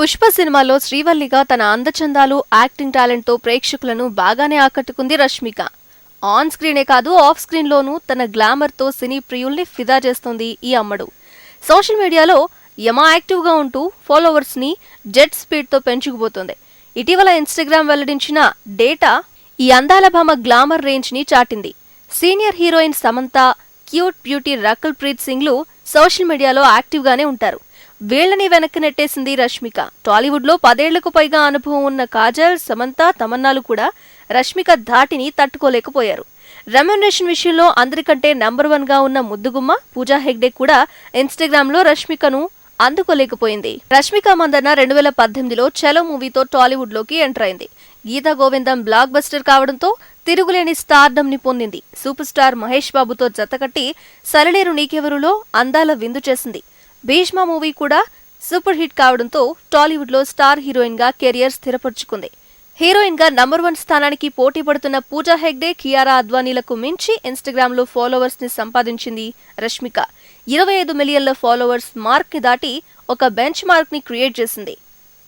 పుష్ప సినిమాలో శ్రీవల్లిగా తన అందచందాలు యాక్టింగ్ టాలెంట్తో ప్రేక్షకులను బాగానే ఆకట్టుకుంది రష్మిక. ఆన్ స్క్రీనే కాదు ఆఫ్ స్క్రీన్లోనూ తన గ్లామర్తో సినీ ప్రియుల్ని ఫిదా చేస్తోంది ఈ అమ్మడు. సోషల్ మీడియాలో యమా యాక్టివ్గా ఉంటూ ఫాలోవర్స్ని జెట్ స్పీడ్తో పెంచుకుపోతుంది. ఇటీవల ఇన్స్టాగ్రామ్ వెల్లడించిన డేటా ఈ అందాల భామ గ్లామర్ రేంజ్ని చాటింది. Senior heroine Samantha cute beauty Rakul Preet సింగ్లు social మీడియాలో యాక్టివ్గానే ఉంటారు. వీళ్ళని వెనక్కి నెట్టేసింది రష్మిక. టాలీవుడ్లో పదేళ్ళకు పైగా అనుభవం ఉన్న కాజల్ సమంత తమన్నాలు కూడా రష్మిక ధాటిని తట్టుకోలేకపోయారు. రెమ్యునరేషన్ విషయంలో అందరికంటే నంబర్ వన్గా ఉన్న ముద్దుగుమ్మ పూజా హెగ్డే కూడా ఇన్స్టాగ్రామ్లో రష్మికను అందుకోలేకపోయింది. రష్మిక మందన్న రెండు వేల పద్దెనిమిదిలో చలో మూవీతో టాలీవుడ్లోకి ఎంటర్ అయింది. గీతా గోవిందం బ్లాక్ బస్టర్ కావడంతో తిరుగులేని స్టార్డమ్ని పొందింది. సూపర్ స్టార్ మహేష్ బాబుతో జతకట్టి సరళేరు నీకెవరులో అందాల విందు చేసింది. భీష్మ మూవీ కూడా సూపర్ హిట్ కావడంతో టాలీవుడ్లో స్టార్ హీరోయిన్గా కెరియర్ స్థిరపరుచుకుంది. హీరోయిన్గా నంబర్ వన్ స్థానానికి పోటీ పడుతున్న పూజా హెగ్డే కియారా అద్వానీలకు మించి ఇన్స్టాగ్రామ్లో లో ఫాలోవర్స్ని సంపాదించింది రష్మిక. ఇరవై ఐదు మిలియన్ల ఫాలోవర్స్ మార్క్ని దాటి ఒక బెంచ్ మార్క్ని క్రియేట్ చేసింది.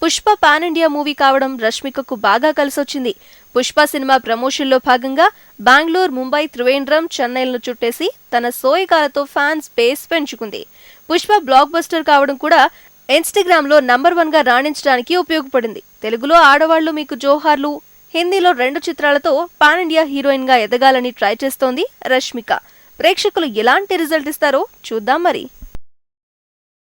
పుష్ప పాన్ ఇండియా మూవీ కావడం రష్మికకు బాగా కలిసొచ్చింది. పుష్ప సినిమా ప్రమోషన్లో భాగంగా బెంగళూరు ముంబై త్రివేంద్రం చెన్నైలను చుట్టేసి తన సోయగాలతో ఫ్యాన్స్ బేస్ పెంచుకుంది. పుష్ప బ్లాక్ బస్టర్ కావడం కూడా ఇన్స్టాగ్రామ్లో నంబర్ వన్గా రాణించడానికి ఉపయోగపడింది. తెలుగులో ఆడవాళ్ళు మీకు జోహార్లు హిందీలో రెండు చిత్రాలతో పాన్ ఇండియా హీరోయిన్గా ఎదగాలని ట్రై చేస్తోంది రష్మిక. ప్రేక్షకులు ఎలాంటి రిజల్ట్ ఇస్తారో చూద్దాం మరి.